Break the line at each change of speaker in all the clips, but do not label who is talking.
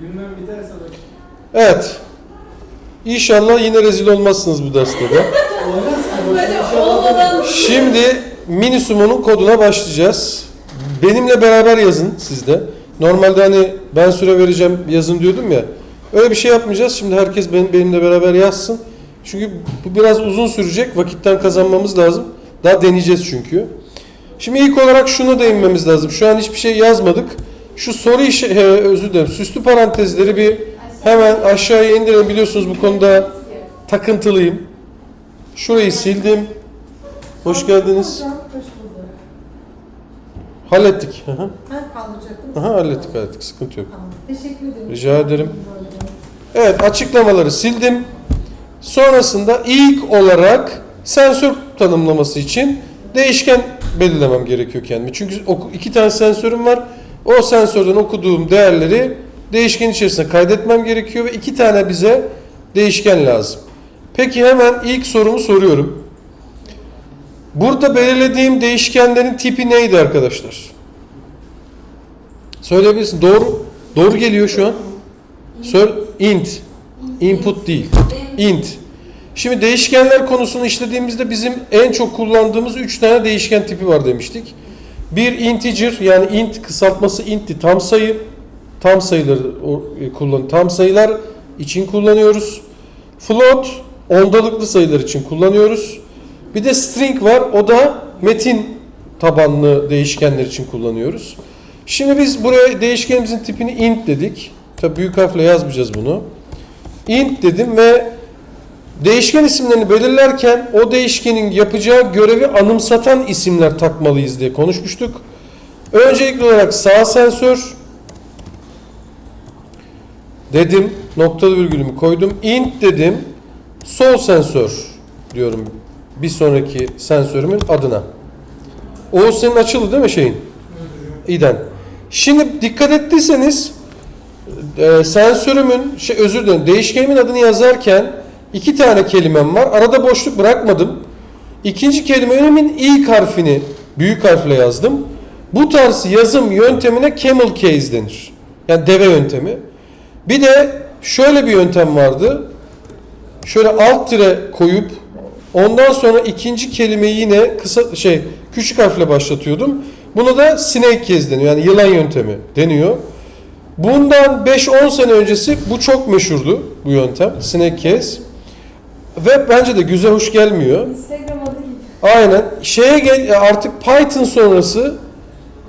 Gülmem biterse bak.
Evet. İnşallah yine rezil olmazsınız bu derste de.
Olmadan
Şimdi mini sumo'nun koduna başlayacağız. Benimle beraber yazın siz de. Normalde hani ben süre vereceğim yazın diyordum ya. Öyle bir şey yapmayacağız. Şimdi herkes benim, benimle beraber yazsın. Çünkü bu biraz uzun sürecek. Vakitten kazanmamız lazım. Daha deneyeceğiz çünkü. Şimdi ilk olarak şunu değinmemiz lazım. Şu an hiçbir şey yazmadık. Şu soru işi, he, özür dilerim. Süslü parantezleri bir hemen aşağıya indirelim. Biliyorsunuz bu konuda takıntılıyım. Şurayı sildim. Hoş geldiniz. Hallettik. Hı.
Ben kaldıracaktım.
Aha, hallettik hallettik. Sıkıntı yok.
Tamam. Teşekkür ederim.
Rica ederim. Evet açıklamaları sildim. Sonrasında ilk olarak sensör tanımlaması için değişken belirlemem gerekiyor kendime. Çünkü iki tane sensörüm var. O sensörden okuduğum değerleri değişken içerisine kaydetmem gerekiyor ve iki tane bize değişken lazım. Peki hemen ilk sorumu soruyorum. Burada belirlediğim değişkenlerin tipi neydi arkadaşlar? Söyleyebilirsin. Doğru. Doğru geliyor şu an. Söyle. Int. Input değil. Int. Şimdi değişkenler konusunu işlediğimizde bizim en çok kullandığımız 3 tane değişken tipi var demiştik. Bir integer yani int kısaltması int'ti tam sayı. Tam sayıları e, kullan tam sayılar için kullanıyoruz. Float ondalıklı sayılar için kullanıyoruz. Bir de string var. O da metin tabanlı değişkenler için kullanıyoruz. Şimdi biz buraya değişkenimizin tipini int dedik. Tabi büyük harfle yazmayacağız bunu. int dedim ve değişken isimlerini belirlerken o değişkenin yapacağı görevi anımsatan isimler takmalıyız diye konuşmuştuk. Öncelikli olarak sağ sensör dedim. Noktalı virgülümü koydum. int dedim. Sol sensör diyorum bir sonraki sensörümün adına. O senin açıldı değil mi şeyin? İden. Şimdi dikkat ettiyseniz e, sensörümün şey özür dilerim değişkenimin adını yazarken iki tane kelimem var. Arada boşluk bırakmadım. İkinci kelimemin ilk harfini büyük harfle yazdım. Bu tarz yazım yöntemine camel case denir. Yani deve yöntemi. Bir de şöyle bir yöntem vardı. Şöyle alt tire koyup ondan sonra ikinci kelimeyi yine kısa şey küçük harfle başlatıyordum. Buna da snake case deniyor. Yani yılan yöntemi deniyor. Bundan 5-10 sene öncesi bu çok meşhurdu bu yöntem. Snake case. Ve bence de güzel hoş gelmiyor.
Instagram adı gibi.
Aynen. Şeye gel artık Python sonrası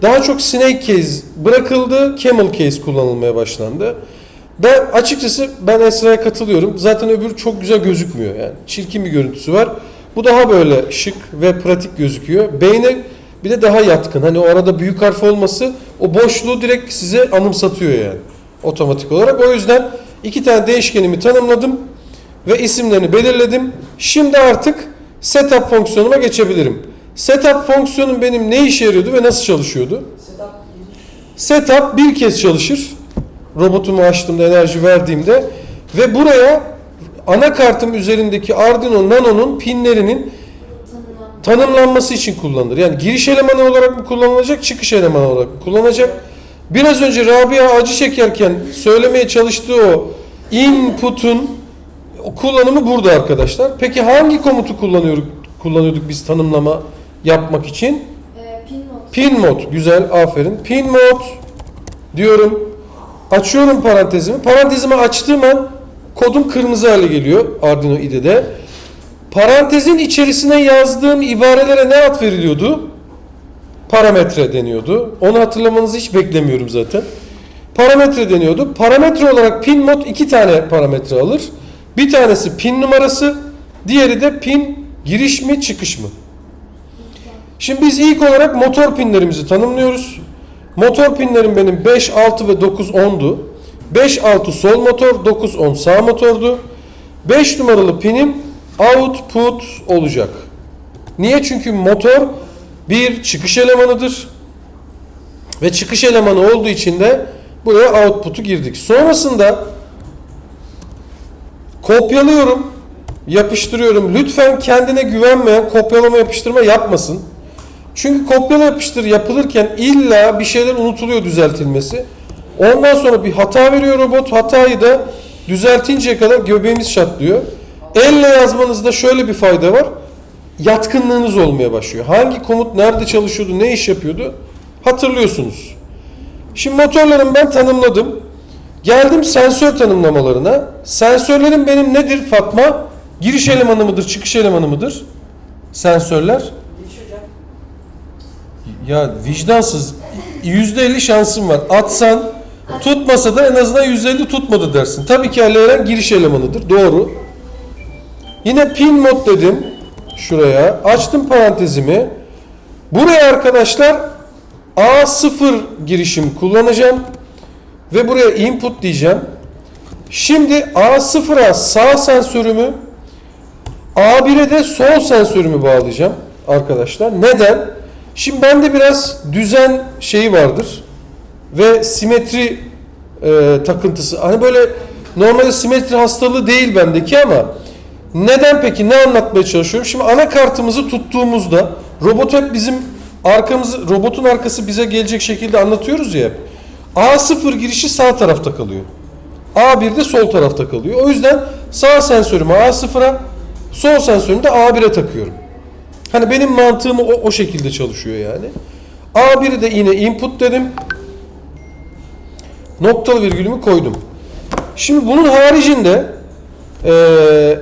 daha çok snake case bırakıldı, camel case kullanılmaya başlandı. Ben açıkçası ben Esra'ya katılıyorum. Zaten öbürü çok güzel gözükmüyor yani. Çirkin bir görüntüsü var. Bu daha böyle şık ve pratik gözüküyor. Beyne bir de daha yatkın. Hani o arada büyük harf olması o boşluğu direkt size anımsatıyor yani. Otomatik olarak. O yüzden iki tane değişkenimi tanımladım ve isimlerini belirledim. Şimdi artık setup fonksiyonuma geçebilirim. Setup fonksiyonum benim ne işe yarıyordu ve nasıl çalışıyordu? Setup bir kez çalışır. Robotumu açtığımda, enerji verdiğimde ve buraya anakartım üzerindeki Arduino Nano'nun pinlerinin tanımlanması için kullanılır. Yani giriş elemanı olarak mı kullanılacak, çıkış elemanı olarak mı kullanılacak? Biraz önce Rabia acı çekerken söylemeye çalıştığı o input'un o kullanımı burada arkadaşlar. Peki hangi komutu kullanıyorduk, kullanıyorduk biz tanımlama yapmak için?
Ee, pin not.
Pin mod. Güzel. Aferin. Pin mod diyorum. Açıyorum parantezimi. Parantezimi açtığım an kodum kırmızı hale geliyor Arduino IDE'de. Parantezin içerisine yazdığım ibarelere ne ad veriliyordu? Parametre deniyordu. Onu hatırlamanızı hiç beklemiyorum zaten. Parametre deniyordu. Parametre olarak pin mod iki tane parametre alır. Bir tanesi pin numarası, diğeri de pin giriş mi çıkış mı? Şimdi biz ilk olarak motor pinlerimizi tanımlıyoruz. Motor pinlerim benim 5, 6 ve 9, 10'du. 5, 6 sol motor, 9, 10 sağ motordu. 5 numaralı pinim output olacak. Niye? Çünkü motor bir çıkış elemanıdır. Ve çıkış elemanı olduğu için de buraya output'u girdik. Sonrasında kopyalıyorum, yapıştırıyorum. Lütfen kendine güvenmeyen kopyalama yapıştırma yapmasın. Çünkü kopyala yapıştır yapılırken illa bir şeyler unutuluyor düzeltilmesi. Ondan sonra bir hata veriyor robot. Hatayı da düzeltinceye kadar göbeğimiz çatlıyor. Elle yazmanızda şöyle bir fayda var. Yatkınlığınız olmaya başlıyor. Hangi komut nerede çalışıyordu, ne iş yapıyordu hatırlıyorsunuz. Şimdi motorlarımı ben tanımladım. Geldim sensör tanımlamalarına. Sensörlerim benim nedir Fatma? Giriş elemanı mıdır, çıkış elemanı mıdır? Sensörler. Ya vicdansız. %50 şansın var. Atsan tutmasa da en azından %50 tutmadı dersin. Tabii ki Aleren giriş elemanıdır. Doğru. Yine pin mod dedim. Şuraya. Açtım parantezimi. Buraya arkadaşlar A0 girişim kullanacağım. Ve buraya input diyeceğim. Şimdi A0'a sağ sensörümü A1'e de sol sensörümü bağlayacağım arkadaşlar. Neden? Şimdi bende biraz düzen şeyi vardır ve simetri e, takıntısı. Hani böyle normalde simetri hastalığı değil bendeki ama neden peki? Ne anlatmaya çalışıyorum? Şimdi anakartımızı tuttuğumuzda robot hep bizim arkamızı robotun arkası bize gelecek şekilde anlatıyoruz ya. hep. A0 girişi sağ tarafta kalıyor. A1 de sol tarafta kalıyor. O yüzden sağ sensörümü A0'a, sol sensörümü de A1'e takıyorum. Hani benim mantığım o, o şekilde çalışıyor yani. A1'i de yine input dedim. Noktalı virgülümü koydum. Şimdi bunun haricinde eee,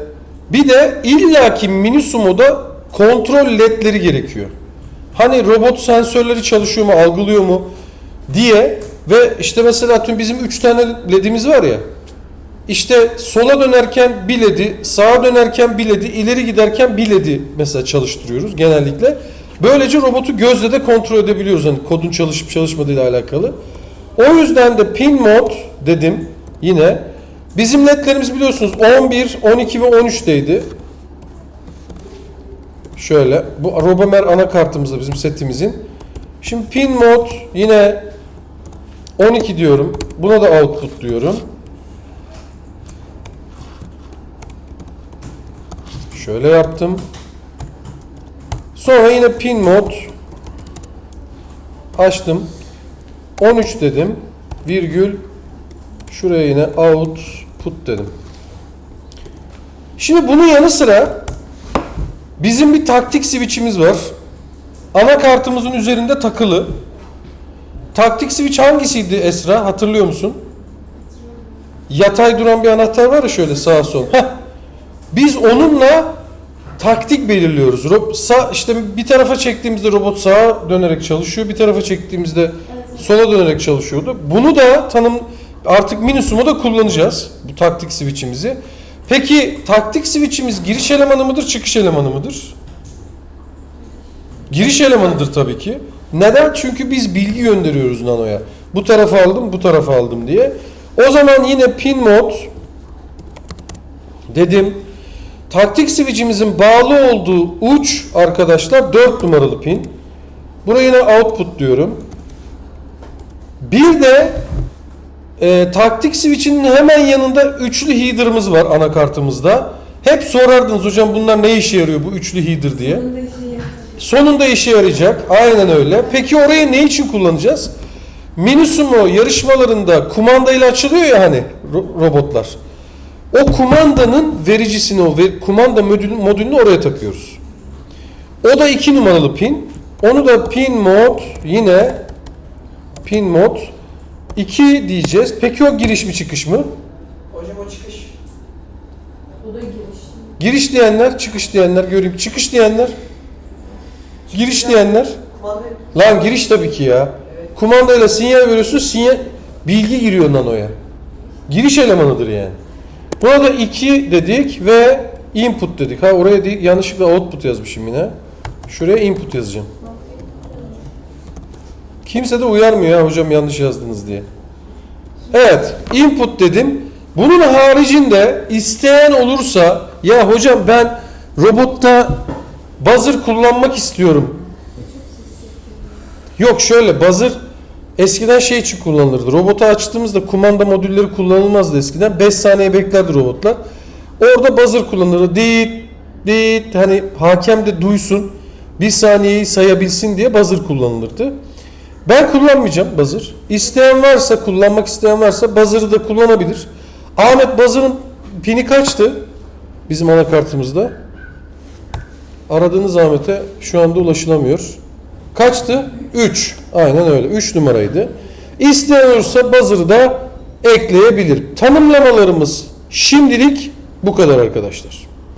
bir de illaki Minisumo'da kontrol ledleri gerekiyor. Hani robot sensörleri çalışıyor mu, algılıyor mu diye ve işte mesela tüm bizim 3 tane ledimiz var ya. İşte sola dönerken bir ledi, sağa dönerken bir ledi, ileri giderken bir ledi mesela çalıştırıyoruz genellikle. Böylece robotu gözle de kontrol edebiliyoruz hani kodun çalışıp çalışmadığıyla alakalı. O yüzden de pin mod dedim yine. Bizim ledlerimiz biliyorsunuz 11, 12 ve 13'teydi. Şöyle bu Robomer anakartımızda bizim setimizin. Şimdi pin mod yine 12 diyorum. Buna da output diyorum. Şöyle yaptım. Sonra yine pin mod açtım. 13 dedim. Virgül şuraya yine output dedim. Şimdi bunun yanı sıra bizim bir taktik switch'imiz var. Anakartımızın üzerinde takılı. Taktik switch hangisiydi Esra? Hatırlıyor musun? Yatay duran bir anahtar var ya şöyle sağa sol. Heh. Biz onunla taktik belirliyoruz. Rob, sağ, işte bir tarafa çektiğimizde robot sağa dönerek çalışıyor. Bir tarafa çektiğimizde sola dönerek çalışıyordu. Bunu da tanım artık Minus'umu da kullanacağız. Bu taktik switch'imizi. Peki taktik switch'imiz giriş elemanı mıdır, çıkış elemanı mıdır? Giriş elemanıdır tabii ki. Neden? Çünkü biz bilgi gönderiyoruz Nano'ya. Bu tarafa aldım, bu tarafa aldım diye. O zaman yine pin mod dedim. Taktik switch'imizin bağlı olduğu uç arkadaşlar 4 numaralı pin. Buraya yine output diyorum. Bir de e, taktik switch'in hemen yanında üçlü header'ımız var anakartımızda. Hep sorardınız hocam bunlar ne işe yarıyor bu üçlü header diye. Sonunda işe yarayacak. Aynen öyle. Peki orayı ne için kullanacağız? Minisumo yarışmalarında kumandayla açılıyor ya hani ro- robotlar. O kumandanın vericisini, o ver- kumanda modülünü, modülünü oraya takıyoruz. O da 2 numaralı pin. Onu da pin mod yine pin mod 2 diyeceğiz. Peki o giriş mi çıkış mı?
Hocam o çıkış.
Bu da giriş.
Giriş diyenler, çıkış diyenler göreyim. Çıkış diyenler, giriş diyenler. Lan giriş tabii ki ya. Kumandayla sinyal veriyorsun, sinyal bilgi giriyor nanoya. Giriş elemanıdır yani. Buna da 2 dedik ve input dedik. Ha oraya değil, yanlışlıkla output yazmışım yine. Şuraya input yazacağım. Kimse de uyarmıyor ya hocam yanlış yazdınız diye. Evet, input dedim. Bunun haricinde isteyen olursa ya hocam ben robotta buzzer kullanmak istiyorum Yok şöyle buzzer eskiden şey için kullanılırdı. Robotu açtığımızda kumanda modülleri kullanılmazdı eskiden. 5 saniye beklerdi robotlar. Orada buzzer kullanılırdı. Dit dit hani hakem de duysun. Bir saniyeyi sayabilsin diye buzzer kullanılırdı. Ben kullanmayacağım buzzer. İsteyen varsa, kullanmak isteyen varsa buzzer'ı da kullanabilir. Ahmet buzzer'ın pini kaçtı? Bizim anakartımızda. Aradığınız Ahmet'e şu anda ulaşılamıyor. Kaçtı? 3. Aynen öyle. 3 numaraydı. İsteyen olursa buzzer'ı da ekleyebilir. Tanımlamalarımız şimdilik bu kadar arkadaşlar.